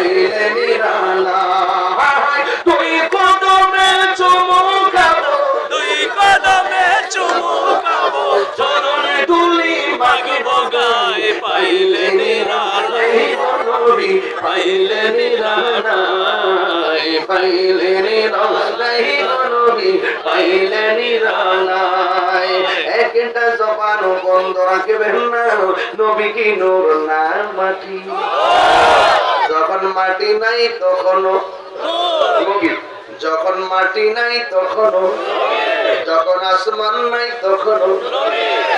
পাইলে নিরালা। তুই কদমে চুমু খাব, দুই কদমে চুমু খাব। চরণে তুলি মাগিব গায়ে পাইলে নিরালাই নবী পাইলে নিরালাই, পাইলে পাইলে নিরালাই। একটা জবান বন্ধ রাখবেন না নবী কি নূর না মাটি। যখন মাটি নাই তখনও যখন মাটি নাই তখনও যখন আসমান নাই তখনও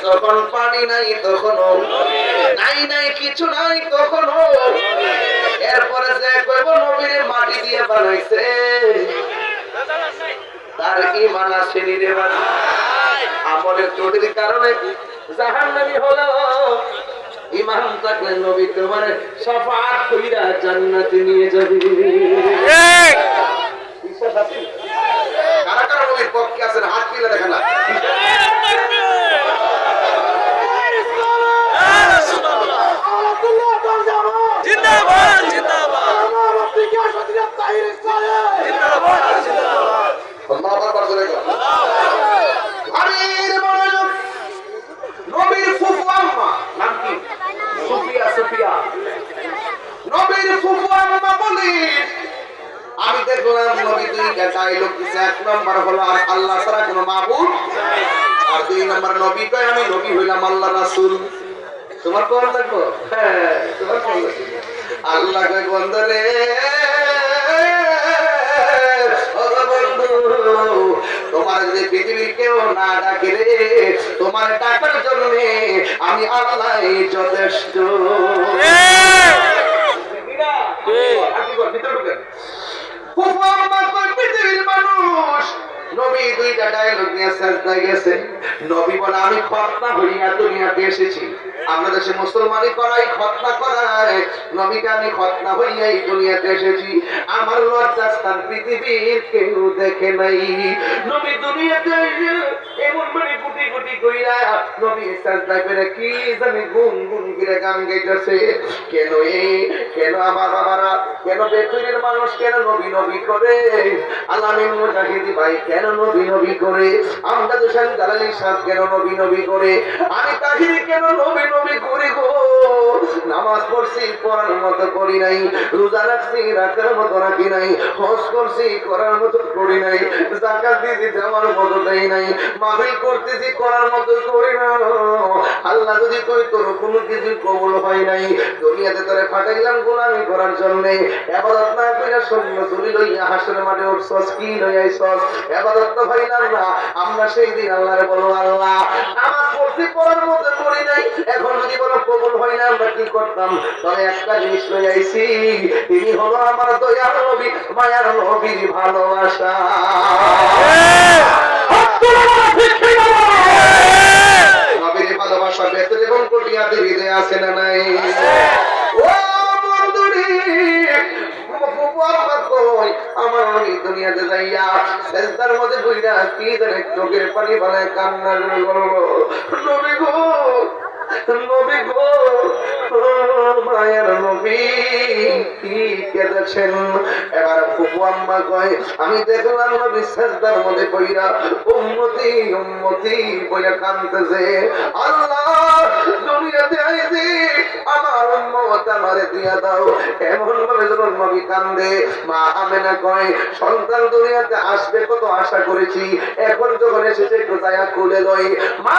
যখন পানি নাই তখনও নাই নাই কিছু নাই তখনও এরপরে যে কইব নবীর মাটি দিয়ে বানাইছে, তার ইমান আসেনি রে আমলের ত্রুটির কারণে জাহান্নামী হলো ইমান থাকলে নবী তোমার সাফাত কইরা জান্নাতে নিয়ে যাবে। বিশ্বাস আছে কারা কারা নবীর পক্ষে আছেন? হাত মিলে দেখেন না। জিন্দাবাদ জিন্দাবাদ জিন্দাবাদ জিন্দাবাদ আল্লাহ আকবার জোরে কর। আমির মনোযোগ। নবীর ফুফু আম্মা নাম কি সুফিয়া সুফিয়া নবীর ফুফু আম্মা বলি আমি দেখলাম নবী দুইটা ডায়লগ দিছে এক নম্বর হলো আল্লাহ ছাড়া কোনো মাহবুব আর দুই নম্বর নবী কয় আমি নবী হইলাম আল্লাহ রাসূল। তোমার কোন লাগবো? হ্যাঁ তোমার কোন আল্লাহ কয় বন্ধ রে তোমার যদি পৃথিবীর কেউ না ডাকে রে তোমার ডাকার জন্য আমি আল্লাহ যথেষ্ট। পৃথিবীর মানুষ নবী দুইটা ডায়লগ নিয়ে সাজদা গেছে। নবী বলে আমি খতনা হইয়া দুনিয়াতে এসেছি। আমরা দেশে মুসলমানি করাই খতনা করাই নবীকে আমি খতনা হইয়া এই দুনিয়াতে এসেছি। আমার লজ্জাস্থান পৃথিবীর কেউ দেখে নাই। নবী দুনিয়াতে এমন মানে কইরা নবী করে কি জানি গুন গুন গান গাইতেছে। কেন এই কেন আমার বাবারা? কেন বেতুরের মানুষ? কেন নবী নবী করে? আলামিন মুজাহিদি ভাই, কেন নবী নবী করে? আমরা দালালি সাহেব, কেন নবী নবী করে? আমি তাহিরি, কেন নবী নবী করি গো। নামাজ পড়ছি পড়ার মতো করি নাই, রোজা রাখছি রাখার মতো রাখি নাই, হজ করছি, করার মতো করি নাই জাকাত দিদি দেওয়ার মতো দেই নাই করতেছি, করার মতো করি না। আল্লাহ যদি কই তোর কোনো কিছু কবল হয় নাই, দুনিয়াতে তোরে ফাটাইলাম গোলামি করার জন্য না লইয়া হাসের মাঠে উঠছস, কি লইয়া আইছস আবাদত তো হইলাম না। আমরা সেই দিন আল্লাহরে বলো আল্লাহ, নামাজ পড়ছি পড়ার মতো করি নাই, এখন যদি বলো কবল হয় আমরা কি করতাম? তবে একটা জিনিস লই আইছি, তিনি হলো আমার দয়ার নবী, মায়ার নবীর ভালোবাসা। নবীর ভালোবাসা বেতন এবং কটিয়া দিতে আছে না নাই? ও বন্ধুরি আমার নবী দুনিয়াতে যাইয়া সেজদার মধ্যে বুইরা কি জানে চোখের পানি বানায় কান্না করে বলল নবী গো নবী গো মায়ের নবী কি কেঁদেছেন এবার ফুফু আম্মা কয় আমি দেখলাম নবী মধ্যে কইরা উম্মতি উম্মতি আল্লাহ দুনিয়াতে আইছি আমার উম্মত আমারে দিয়া দাও এমন ভাবে যখন নবী কান্দে মা আমেনা কয় সন্তান দুনিয়াতে আসবে কত আশা করেছি এখন যখন এসেছে যায়া খুলে লই মা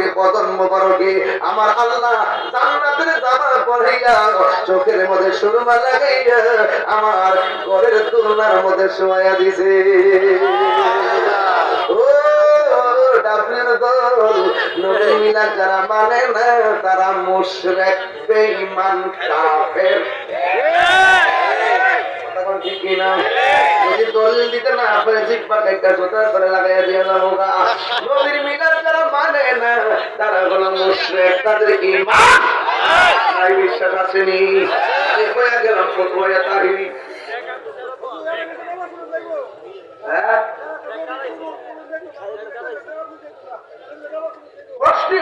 নবীর বদন মোবারকে আমার আল্লাহ জান্নাতের জামা পরাইয়া চোখের মধ্যে সুরমা লাগাইয়া আমার ঘরের তুলনার মধ্যে শোয়া দিছে। যারা মানে না, তারা মুশরিক, বেঈমান, কাফের। দলিল দিতে না পারে, জিব্বা কাইটা জোতা করে লাগাইয়া দিয়ে যাব নবীর মিলাদ যারা মানে না। তারা হলো মুশরিক, তাদের ঈমান। বিশ্বাস আসেনি। আমি গেলাম হ্যাঁ?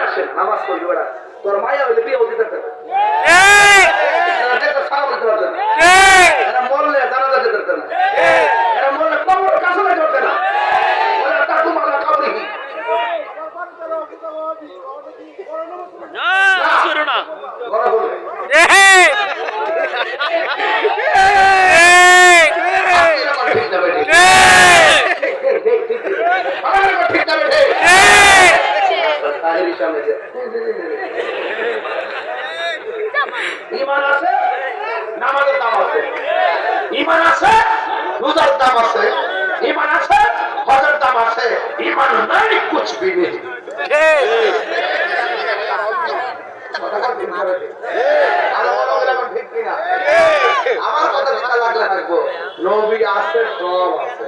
আসে নামাজ তোর মায়া হইলে বিয়ে হতে পারবে না এটা সারা বলতে পারবে না এরা মরলে জানাজা যেতে পারবে না এরা মরলে কবর কাছে যেতে পারবে না ওরা তাকু মালা কাবরি না শুরু না বড় হবে আপনি আমার ঠিক না বেঠে ঠিক ঠিক ঠিক আমার আমার ঠিক না বেঠে তাহিরি সামনে যে ইমান আছে নামাজের দাম আছে ইমান আছে রোজার দাম আছে ইমান আছে হজের দাম বলো এরকম ঠিক। কিনা? আমার কথা মিথ্যা লাগলে রাখব নবী আছে সব আছে।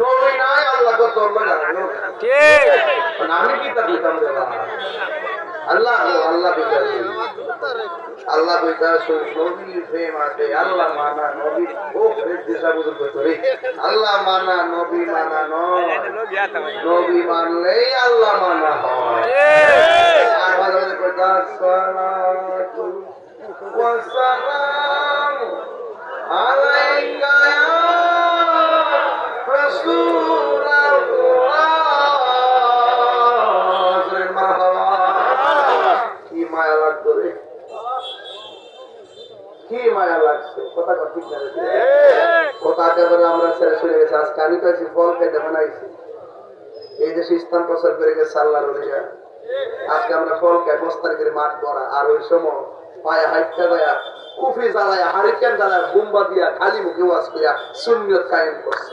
নবী নাই আল্লাহ তো তোর আমি কি তা দিতাম? আল্লাহ আল্লাহ। আল্লাহ। নবীর প্রেম আছে আল্লাহ মানা নবী ও প্রেম দিশা বুঝুন করতো রে আল্লাহ মানা নবী মানা নয় নবী মানলেই আল্লাহ মানা হয় আর মাঝে মাঝে ওয়াসসালামু আলাইকা মায়া লাগছে কথা কথা ঠিক না কথা একেবারে আমরা ছেড়ে চলে গেছে আজকে আমি তো ফল খেতে বানাইছি। এই দেশে ইসলাম প্রচার করে গেছে আল্লাহর অলিরা। আজকে আমরা ফল খাই বস্তার করে মাঠ ভরা। আর ওই সময় পায়ে হাইটটা দেয়া কুফি জ্বালায়া হারিকেন জ্বালায়া বুম্বা দিয়া খালি মুখে ওয়াজ করিয়া শূন্যত কায়েম করছে।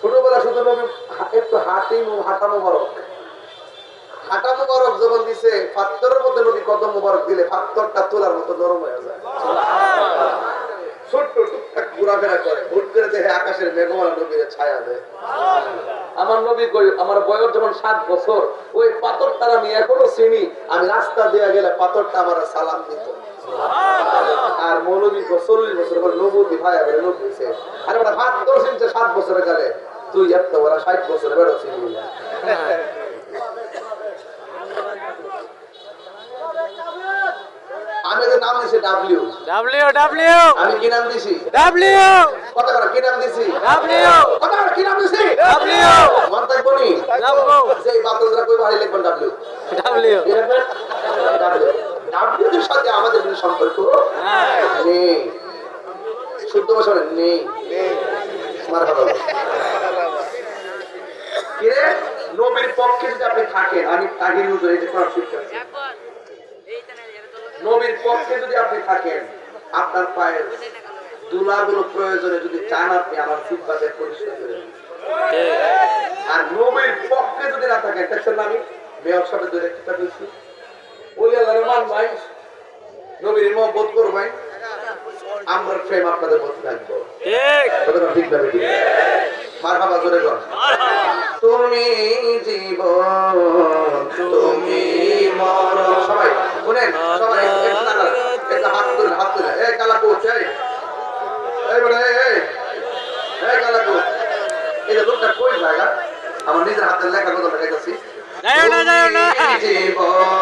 ছোটবেলা শুধু নবী একটু হাঁটি হাঁটা মোবারক। হাঁটা মোবারক যখন দিছে পাত্তরের মধ্যে নবী কদম মোবারক দিলে পাত্তরটা তোলার মতো নরম হয়ে যায়। ছোট্ট টুকটাক ঘোরাফেরা করে। করে আকাশের মেঘমালা ছায়া দেয়। আমার নবী কই, আমার বয়স যখন সাত বছর, ওই আমি এখনও চিনি। আমি রাস্তা দিয়ে গেলে পাথরটা আমার সালাম দিত। আর মৌলবী চল্লিশ বছর নবী ভাই নবী, সে আর ওরা ভাত তো চিনছে, সাত বছরে গেলে। তুই এত ওরা ষাট বছরে বেরো আমি এদের নাম দিছি ডাব্লিউ ডাব্লিউ ডাব্লিউ আমি কি নাম দিছি? ডাব্লিউ কত করে কি নাম দিছি? ডাব্লিউ কত করে কি নাম দিছি? ডাব্লিউ মন থাকব নি যে এই বাতলরা কই বাড়ি লিখবেন ডাব্লিউ ডাব্লিউ ডাব্লিউর সাথে আমাদের কোনো সম্পর্ক নেই। শুদ্ধ ভাষা নেই। মারহাবা কিরে নবীর পক্ষে যদি আপনি থাকেন আমি তাহির হুজুর এই যে। নবীর পক্ষে যদি আপনি থাকেন আপনার পায়ের দুলাগুলো প্রয়োজনে যদি চান আপনি আমার ফিটবাদে পরিষ্কার করে আর নবীর পক্ষে যদি না থাকেন দেখছেন আমি? মেয়র সাথে ধরে একটা বলছি। ওই আল্লাহর মান ভাই নবীর মহব্বত করো ভাই। আমরা প্রেম আপনাদের মধ্যে থাকব ঠিক। ঠিক না বেটি মার বাবা জোরে কর তুমি জীবন তুমি মরণ। সবাই শুনেন সবাই একটু নাড়া, একটু হাত তুলে হাত তুলে এই কালাকু এই। এই বেটা এই এই। এই কালাকু এই যে লোকটা কই জায়গা আমার নিজের হাতের লেখা কথা লেখাইতেছি। তুমি জীবন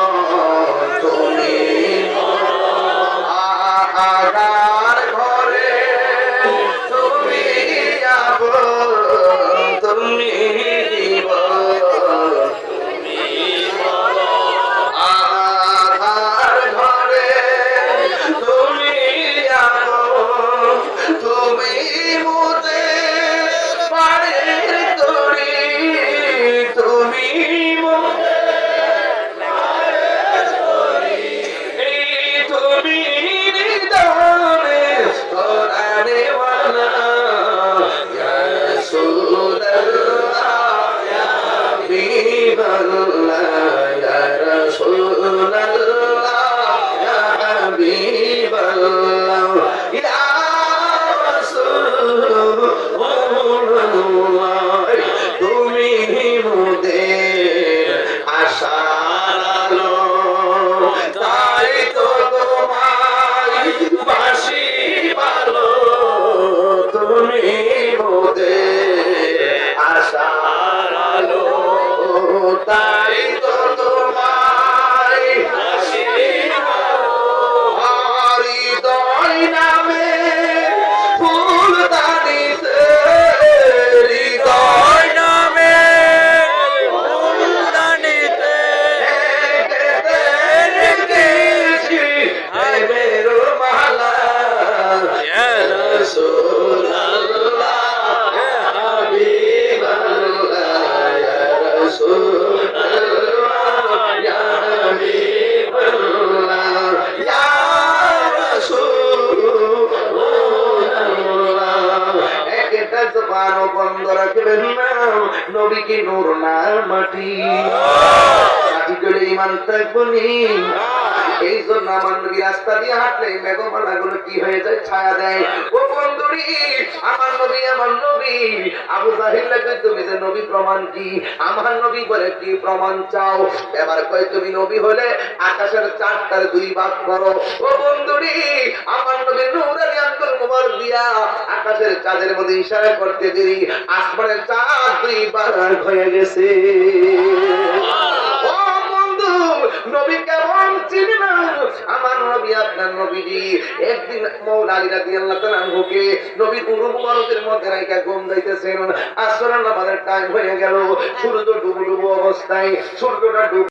মাটি মাটি করে ইমান থাকব নি। এই জন্য আমার রাস্তা দিয়ে হাঁটলে মেঘমালা গুলো কি হয়ে যায় ছায়া দেয়। ও বন্ধুরি, আমার নবী আমার নবী, আবু জাহিল লাগে তুমি যে নবী প্রমাণ কি? আমার নবী বলে, কি প্রমাণ চাও? এবার কয়, তুমি নবী হলে আকাশের চারটার দুই ভাগ করো। ও বন্ধুরি, আমার নবী নূরানি আব্দুল মুবারক দিয়া আকাশের চাঁদের মধ্যে ইশারা করতে দেরি। আসমানের চাঁদ দুই ভাগ হয়ে গেছে। নবী কেমন চিনি না আমার নবী, আপনার নবীজি একদিন মৌলা আলী আনহুকে নবীর উরু মুবারকের মধ্যে রাইখা গম যাইতেছেন আসরের নামাজের টাইম হয়ে গেল। সূর্য ডুবু অবস্থায় সূর্যটা ডুব